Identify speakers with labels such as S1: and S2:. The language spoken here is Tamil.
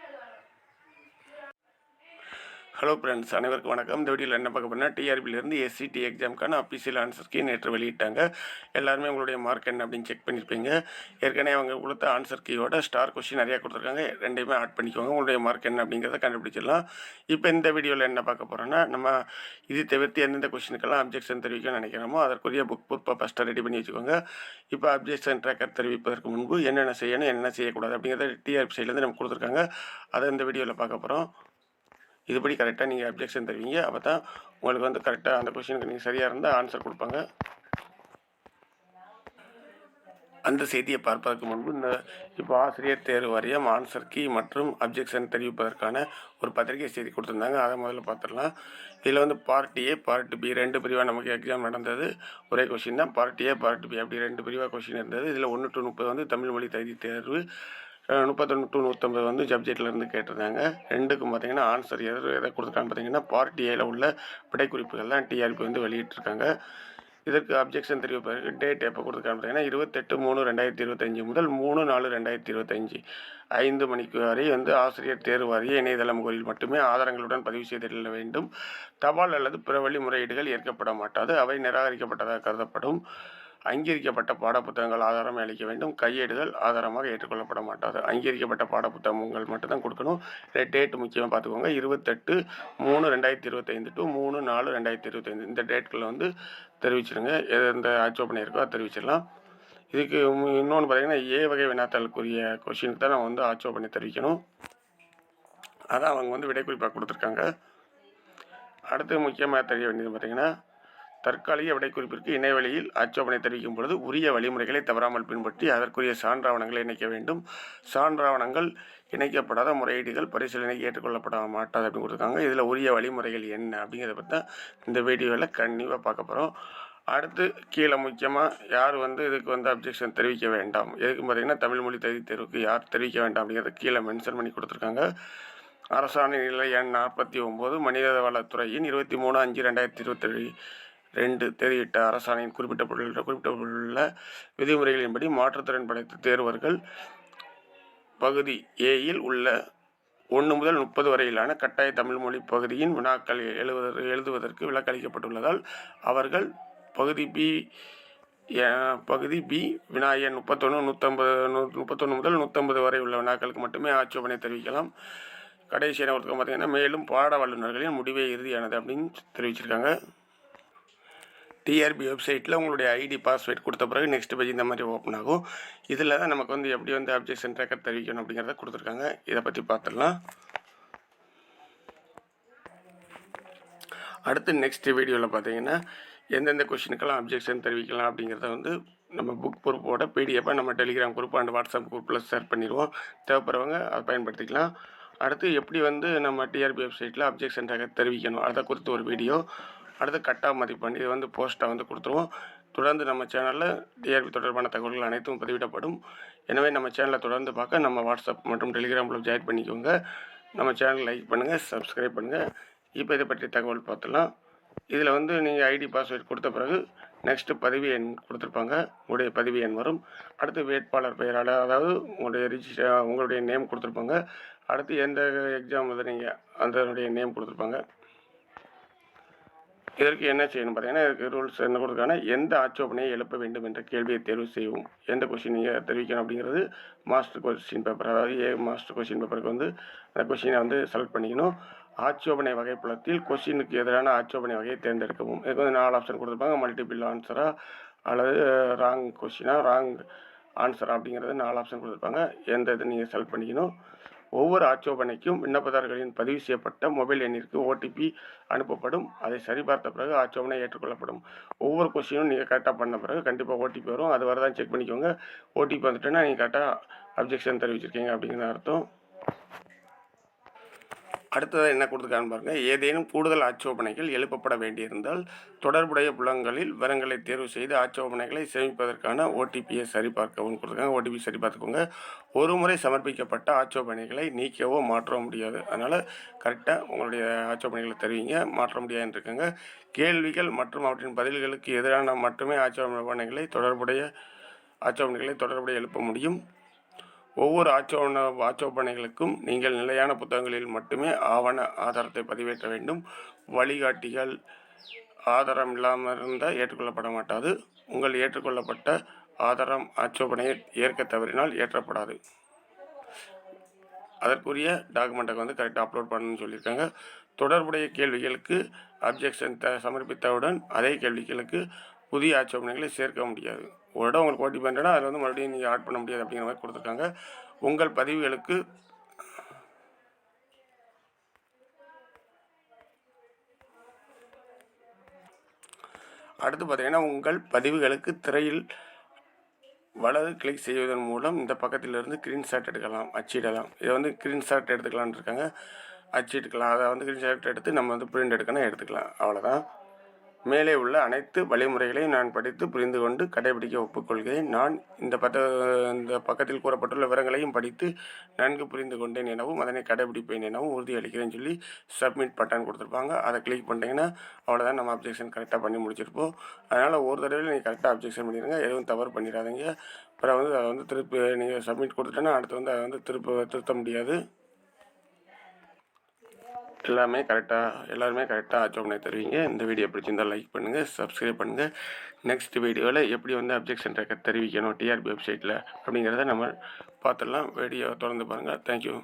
S1: ಹೇಳುವ ஹலோ ஃப்ரெண்ட்ஸ் அனைவருக்கும் வணக்கம். இந்த வீடியோவில் என்ன பார்க்க போனால் டிஆர்பியிலேருந்து எஸ்சிடி எக்ஸாமுக்கான அஃபீஷியல் ஆன்சர்ஸ்க்கு நேற்று வெளியிட்டாங்க. எல்லாருமே உங்களுடைய மார்க் என்ன அப்படின்னு செக் பண்ணியிருப்பீங்க ஏற்கனவே அவங்க கொடுத்த ஆன்சர் கீயோட ஸ்டார் கொஸ்டின் நிறையா கொடுத்துருக்காங்க. ரெண்டையுமே ஆட் பண்ணிக்கோங்க. உங்களுடைய மார்க் என்ன அப்படிங்கிறத கண்டுபிடிச்சிடலாம். இப்போ இந்த வீடியோவில் என்ன பார்க்க போகிறோன்னா நம்ம இது தவிர்த்து எந்தெந்த கொஸ்டினுக்கெல்லாம் அப்ஜெக்ஷன் தெரிவிக்கணும்னு நினைக்கிறோமோ அதற்குரிய புக் புக் ஃபஸ்ட்டாக ரெடி பண்ணி வச்சுக்கோங்க. இப்போ அப்ஜெக்ஷன் ட்ராக்கர் தெரிவிப்பதற்கு முன்பு என்னென்ன செய்யணும் என்னென்ன செய்யக்கூடாது அப்படிங்கிறத டிஆர்பி சைட்லேருந்து நம்ம கொடுத்துருக்காங்க. அதை இந்த வீடியோவில் பார்க்க போகிறோம் இதுபடி கரெக்டாக நீங்கள் அப்ஜெக்ஷன் தருவீங்க. அப்போ தான் உங்களுக்கு வந்து கரெக்டாக அந்த கொஷினுக்கு நீங்கள் சரியாக இருந்தால் ஆன்சர் கொடுப்பாங்க. அந்த செய்தியை பார்ப்பதற்கு முன்பு இந்த இப்போ ஆசிரியர் தேர்வு வாரியம் ஆன்சர் கீ மற்றும் அப்ஜெக்ஷன் தெரிவிப்பதற்கான ஒரு பத்திரிகை செய்தி கொடுத்துருந்தாங்க. அதை முதல்ல பார்த்துடலாம். இதில் வந்து பார்ட் ஏ பார்ட் பி ரெண்டு பிரிவாக நமக்கு எக்ஸாம் நடந்தது. ஒரே கொஷின் தான். பார்ட் ஏ பார்ட் பி அப்படி ரெண்டு பிரிவாக கொஷின் இருந்தது. இதில் ஒன்று டு முப்பது வந்து தமிழ் மொழி தகுதி தேர்வு. முப்பத்தொன்று டு நூற்றம்பது வந்து சப்ஜெக்ட்லேருந்து கேட்டிருந்தாங்க. ரெண்டுக்கும் பார்த்தீங்கன்னா ஆன்சர் எது எதை கொடுத்துருக்கான்னு பார்த்தீங்கன்னா பார்ட் ஏல உள்ள விடைக்குறிப்புகள்லாம் டிஆர்பி வந்து வெளியிட்டிருக்காங்க. இதற்கு அப்ஜெக்ஷன் தெரிவிப்பதற்கு டேட் எப்போ கொடுத்துருக்காங்க பார்த்தீங்கன்னா இருபத்தெட்டு மூணு ரெண்டாயிரத்தி இருபத்தஞ்சி முதல் மூணு நாலு ரெண்டாயிரத்தி இருபத்தஞ்சி. ஐந்து மணிக்கு வரை வந்து ஆசிரியர் தேர்வு வாரிய இணையதள முகவரியில் மட்டுமே ஆதாரங்களுடன் பதிவு செய்திட வேண்டும். தபால் அல்லது பிற வழி முறையீடுகள் ஏற்கப்பட மாட்டாது. அவை நிராகரிக்கப்பட்டதாக கருதப்படும். அங்கீகரிக்கப்பட்ட பாடப்புத்தகங்கள் ஆதாரம் அளிக்க வேண்டும். கையேடுகள் ஆதாரமாக ஏற்றுக்கொள்ளப்பட மாட்டாது. அங்கீகரிக்கப்பட்ட பாடப்புத்தகங்கள் மட்டும்தான் கொடுக்கணும். டேட் முக்கியமாக பார்த்துக்கோங்க. இருபத்தெட்டு மூணு ரெண்டாயிரத்தி இருபத்தைந்து டு மூணு நாலு ரெண்டாயிரத்தி இருபத்தைந்து. இந்த டேட்களை வந்து தெரிவிச்சிருங்க. எது எந்த ஆட்சேபனை பண்ணியிருக்கோ அதை தெரிவிச்சிடலாம். இதுக்கு இன்னொன்று பார்த்தீங்கன்னா ஏ வகை வினாத்தாளுக்குரிய கொஷினுக்கு தான் நம்ம வந்து பண்ணி தெரிவிக்கணும். அதான் அவங்க வந்து விடைக்குறிப்பாக கொடுத்துருக்காங்க. அடுத்து முக்கியமாக தெரிய வேண்டியது பார்த்தீங்கன்னா தற்காலிக விடைக்குறிப்பிற்கு இணையவழியில் ஆட்சேபனை தெரிவிக்கும் பொழுது உரிய வழிமுறைகளை தவறாமல் பின்பற்றி அதற்குரிய சான்றாவணங்களை இணைக்க வேண்டும். சான்றாவணங்கள் இணைக்கப்படாத முறையீடுகள் பரிசீலனைக்கு ஏற்றுக்கொள்ளப்பட மாட்டாது அப்படின்னு கொடுத்துருக்காங்க. இதில் உரிய வழிமுறைகள் என்ன அப்படிங்கிறத பற்றி தான் இந்த வீடியோவில் கண்டிப்பாக பார்க்க போகிறோம் அடுத்து கீழே முக்கியமாக யார் வந்து இதுக்கு வந்து அப்ஜெக்ஷன் தெரிவிக்க வேண்டாம்? எதுக்கு பார்த்தீங்கன்னா தமிழ் மொழி தகுதி தேர்வுக்கு யார் தெரிவிக்க வேண்டாம் அப்படிங்கிறத கீழே மென்ஷன் பண்ணி கொடுத்துருக்காங்க. அரசாணை நிலை எண் நாற்பத்தி ஒம்பது மனிதவளத்துறையின் இருபத்தி மூணு அஞ்சு ரெண்டாயிரத்தி இருபத்தி ரெண்டு தேதியிட்ட அரசாணையின் குறிப்பிட்ட பொருள் குறிப்பிட்டுள்ள விதிமுறைகளின்படி மாற்றுத்திறன் படைத்த தேர்வர்கள் பகுதி ஏயில் உள்ள ஒன்று முதல் முப்பது வரையிலான கட்டாய தமிழ் மொழி பகுதியின் வினாக்கள் எழுவதற்கு எழுதுவதற்கு விலக்களிக்கப்பட்டுள்ளதால் அவர்கள் பகுதி பி பகுதி பி விநாயகன் முப்பத்தொன்று நூற்றம்பது நூ முப்பத்தொன்று முதல் நூற்றம்பது வரை உள்ள வினாக்களுக்கு மட்டுமே ஆட்சேபனை தெரிவிக்கலாம். கடைசியான ஒருத்தர் பார்த்தீங்கன்னா மேலும் பாட வல்லுநர்களின் முடிவே இறுதியானது அப்படின்னு தெரிவிச்சிருக்காங்க. டிஆர்பி வெப்சைட்டில் உங்களுடைய ஐடி பாஸ்வேர்ட் கொடுத்த பிறகு நெக்ஸ்ட் பேஜ் இந்த மாதிரி ஓப்பன் ஆகும். இதில் தான் நமக்கு வந்து எப்படி வந்து அப்ஜெக்ஷன் ட்ராக்கர் தெரிவிக்கணும் அப்படிங்கிறத கொடுத்துருக்காங்க. இதை பற்றி பார்த்துடலாம் அடுத்து நெக்ஸ்ட் வீடியோவில் பார்த்தீங்கன்னா எந்தெந்த கொஷினுக்கெல்லாம் அப்ஜெக்ஷன் தெரிவிக்கலாம் அப்படிங்கிறத வந்து நம்ம புக் குரூப்போட பிடிஎஃபாக நம்ம டெலிகிராம் குரூப் அண்ட் வாட்ஸ்அப் குரூப்பில் ஷேர் பண்ணிடுவோம். தேவைப்படுறவங்க அதை பயன்படுத்திக்கலாம். அடுத்து எப்படி வந்து நம்ம டிஆர்பி வெப்சைட்டில் அப்ஜெக்ஷன் ட்ராக்கர் தெரிவிக்கணும் அதை குறித்து ஒரு வீடியோ அடுத்து கட்டா மதிப்பெண் இது வந்து போஸ்ட்டாக வந்து கொடுத்துருவோம். தொடர்ந்து நம்ம சேனலில் டிஆர்பி தொடர்பான தகவல்கள் அனைத்தும் பதிவிடப்படும். எனவே நம்ம சேனலை தொடர்ந்து பார்க்க நம்ம வாட்ஸ்அப் மற்றும் டெலிகிராமில் ஜாயின் பண்ணிக்கோங்க. நம்ம சேனல் லைக் பண்ணுங்கள் சப்ஸ்கிரைப் பண்ணுங்கள் இப்போ இதை பற்றி தகவல் பார்த்துலாம் இதில் வந்து நீங்கள் ஐடி பாஸ்வேர்ட் கொடுத்த பிறகு நெக்ஸ்ட்டு பதிவு எண் கொடுத்துருப்பாங்க. உங்களுடைய பதிவு எண் வரும். அடுத்து வேட்பாளர் பெயரால் அதாவது உங்களுடைய ரிஜிஸ்டர் உங்களுடைய நேம் கொடுத்துருப்பாங்க. அடுத்து எந்த எக்ஸாம் வந்து நீங்கள் அதனுடைய நேம் கொடுத்துருப்பாங்க. இதற்கு என்ன செய்யணும் பார்த்தீங்கன்னா இதுக்கு ரூல்ஸ் என்ன கொடுத்துருக்காங்கன்னா எந்த ஆட்சேபனையை எழுப்ப வேண்டும் என்ற கேள்வியை தேர்வு செய்வோம் எந்த கொஷின் நீங்கள் தெரிவிக்கணும் அப்படிங்கிறது மாஸ்டர் கொஸ்டின் பேப்பர் அதாவது ஏ மாஸ்டர் கொஸ்டின் பேப்பருக்கு வந்து அந்த கொஷினை வந்து செலக்ட் பண்ணிக்கணும். ஆட்சேபனை வகைப்புலத்தில் கொஷினுக்கு எதிரான ஆட்சேபனை வகையை தேர்ந்தெடுக்கவும். இதுக்கு வந்து நாலு ஆப்ஷன் கொடுத்துருப்பாங்க. மல்டிபிள் ஆன்சராக அல்லது ராங் கொஷினா ராங் ஆன்சரா அப்படிங்கிறது நாலு ஆப்ஷன் கொடுத்துருப்பாங்க. எந்த இது நீங்கள் செலக்ட் பண்ணிக்கணும்? ஒவ்வொரு ஆட்சேபனைக்கும் விண்ணப்பதாரர்களின் பதிவு செய்யப்பட்ட மொபைல் எண்ணிற்கு ஓடிபி அனுப்பப்படும். அதை சரிபார்த்த பிறகு ஆட்சேபனை ஏற்றுக்கொள்ளப்படும். ஒவ்வொரு கொஸ்டினும் நீங்கள் கரெக்டாக பண்ண பிறகு கண்டிப்பாக ஓடிபி வரும். அது வரதான் செக் பண்ணிக்கோங்க. ஓடிபி வந்துட்டுன்னா நீங்கள் கரெக்டாக அப்ஜெக்ஷன் தெரிவிச்சிருக்கீங்க அப்படிங்கிற அர்த்தம். அடுத்ததாக என்ன கொடுத்துருக்கான்னு பாருங்கள் ஏதேனும் கூடுதல் ஆட்சோபனைகள் எழுப்பப்பட வேண்டியிருந்தால் தொடர்புடைய புலங்களில் விவரங்களை தேர்வு செய்து ஆட்சோபனைகளை சேமிப்பதற்கான ஓடிபியை சரிபார்க்கவும் கொடுத்துருக்காங்க. ஓடிபி சரிபார்த்துக்கோங்க. ஒரு முறை சமர்ப்பிக்கப்பட்ட ஆட்சோபனைகளை நீக்கவோ மாற்றவோ முடியாது. அதனால் கரெக்டாக உங்களுடைய ஆட்சோபனைகளை தெரிவிங்க மாற்ற முடியாதுன்னு இருக்குங்க. கேள்விகள் மற்றும் அவற்றின் பதில்களுக்கு எதிரான மட்டுமே ஆட்சோபனைகளை தொடர்புடைய ஆட்சோபனைகளை தொடர்புடைய எழுப்ப முடியும். ஒவ்வொரு ஆட்சேபன ஆட்சோபனைகளுக்கும் நீங்கள் நிலையான புத்தகங்களில் மட்டுமே ஆவண ஆதாரத்தை பதிவேற்ற வேண்டும். வழிகாட்டிகள் ஆதாரம் இல்லாமல் இருந்தால் ஏற்றுக்கொள்ளப்பட மாட்டாது. உங்கள் ஏற்றுக்கொள்ளப்பட்ட ஆதாரம் ஆட்சோபனையை ஏற்க தவறினால் ஏற்றப்படாது. அதற்குரிய டாக்குமெண்ட்டை வந்து கரெக்டாக அப்லோட் பண்ணணும்னு சொல்லியிருக்காங்க. தொடர்புடைய கேள்விகளுக்கு அப்ஜெக்ஷன் த சமர்ப்பித்தவுடன் அதே கேள்விகளுக்கு புதிய ஆட்சேபனைகளை சேர்க்க முடியாது. ஒரு இடம் உங்களுக்கு ஓட்டி பண்ணுறேன்னா அதில் வந்து மறுபடியும் நீங்கள் ஆட் பண்ண முடியாது அப்படிங்கிற மாதிரி கொடுத்துருக்காங்க. உங்கள் பதிவுகளுக்கு அடுத்து பார்த்தீங்கன்னா உங்கள் பதிவுகளுக்கு திரையில் வலது கிளிக் செய்வதன் மூலம் இந்த பக்கத்திலிருந்து ஸ்கிரீன்ஷாட் எடுக்கலாம் அச்சிடலாம். இதை வந்து ஸ்கிரீன்ஷாட் எடுத்துக்கலாம்னு இருக்காங்க. அச்சிட்டுக்கலாம். அதை வந்து ஸ்கிரீன்ஷாட் எடுத்து நம்ம வந்து பிரிண்ட் எடுக்கணும் எடுத்துக்கலாம். அவ்வளோதான் மேலே உள்ள அனைத்து வழிமுறைகளையும் நான் படித்து புரிந்து கொண்டு கடைபிடிக்க ஒப்புக்கொள்கிறேன். நான் இந்த பத்த இந்த பக்கத்தில் கூறப்பட்டுள்ள விவரங்களையும் படித்து நன்கு புரிந்து கொண்டேன் எனவும் அதனை கடைபிடிப்பேன் எனவும் உறுதியளிக்கிறேன்னு சொல்லி சப்மிட் பட்டன் கொடுத்துருப்பாங்க. அதை கிளிக் பண்ணிட்டீங்கன்னா அவ்வளோதான் நம்ம அப்ஜெக்ஷன் கரெக்டாக பண்ணி முடிச்சிருப்போம். அதனால் ஒரு தடவையில் நீங்கள் கரெக்டாக அப்ஜெக்ஷன் பண்ணிடுங்க. எதுவும் தவறு பண்ணிடாதீங்க. அப்புறம் வந்து அதை வந்து திருப்பி நீங்கள் சப்மிட் கொடுத்துட்டேன்னா அடுத்து வந்து அதை வந்து திருப்ப திருத்த முடியாது. எல்லாமே கரெக்டாக எல்லாருமே கரெக்டாக ஆச்சோம்னே தருவீங்க இந்த வீடியோ பிடிச்சிருந்தால் லைக் பண்ணுங்கள் சப்ஸ்கிரைப் பண்ணுங்கள் நெக்ஸ்ட் வீடியோவில் எப்படி வந்து அப்ஜெக்ஷன் ரெக்கார்ட் தெரிவிக்கணும் டிஆர்பி வெப்சைட்டில் அப்படிங்கிறத நம்ம பார்த்துடலாம். வீடியோ தொடர்ந்து பாருங்கள் தேங்க்யூ